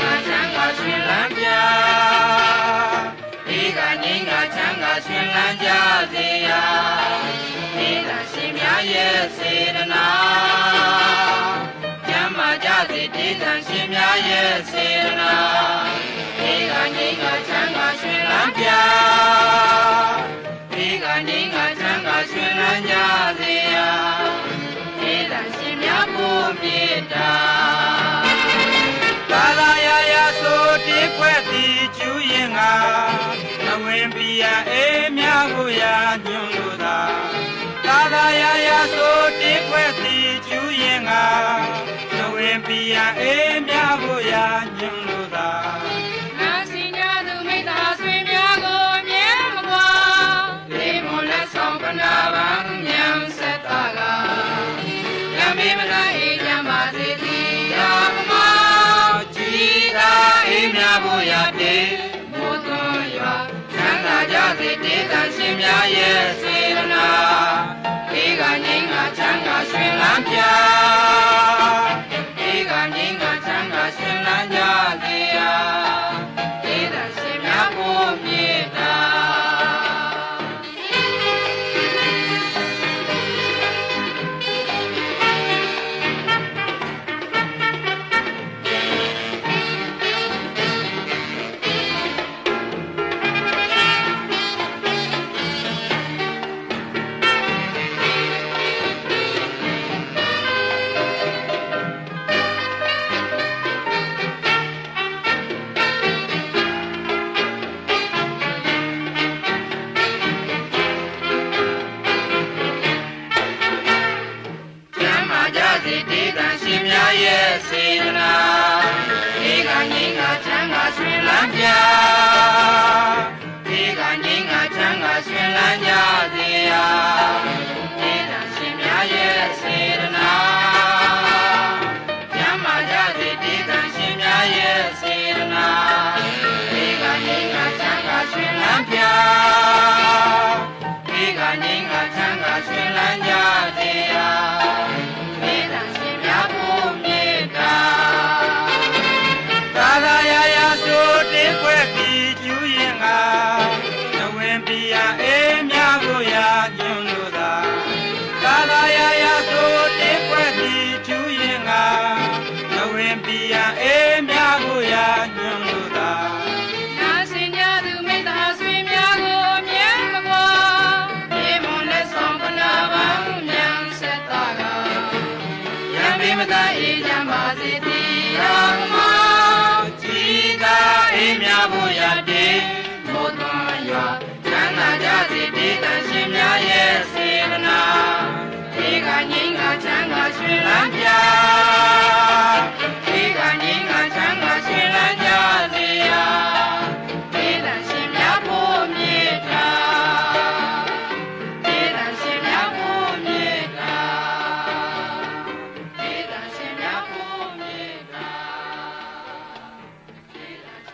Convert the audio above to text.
ငါချမ်းသာရှင်လန်းပြဒီကငိမ့်ငါချမ်းသာရှင်လန်းကြစေရာဒီကရှင်များရဲ့စေတနာကျမ်းမာကြစေဒီကရှင်များရဲ့စေတနာဒီကငိမ့်ငါချမ်းသာရှင်လန်းပြဒီကငိမ့်ငါချမ်းသာရှင်လန်းကြစေရာဒီကရှင်များဖို့မေတ္တာ ရအေးမြကိုရာညွန်လို့သာသာသာယာယာဆိုတိခွဲ့သည်ကျူးရင်ငါအဝင်ပြရအေးမြကိုရာညွန်လို့သာနာစီညာသူမိသားဆွေများကိုအမြဲမကွာလေမွန်လက်ဆောင်ကနာပန်းမြန်ဆက်တာကရမေမနာအေးချမ်းပါစေသည်ရာမမောကြည်သာအေးမြကိုရာတေ ရှင်များရဲ့စေတနာ ဝင်ပြရအေးများကိုရာညွန်လို့သာသာသာယာယာဆိုတင်းခွဲပြီးကျူးရင်ငါသဝင်ပြရအေးများကိုရာညွန်လို့သာနာစီညာသူမိသားဆွေများကိုအမြဲမကွာမြေမွန်လက်ဆောင်ကနာပန်းမြန်ဆက်တာကရံမေမသာအေးချမ်းပါစေသည်ရာမောကြည်သာအေးမြဖို့ရတေမို့သွန်ရွာချမ်းသာကြစေတေတန်ရှင်များရဲ့စေတ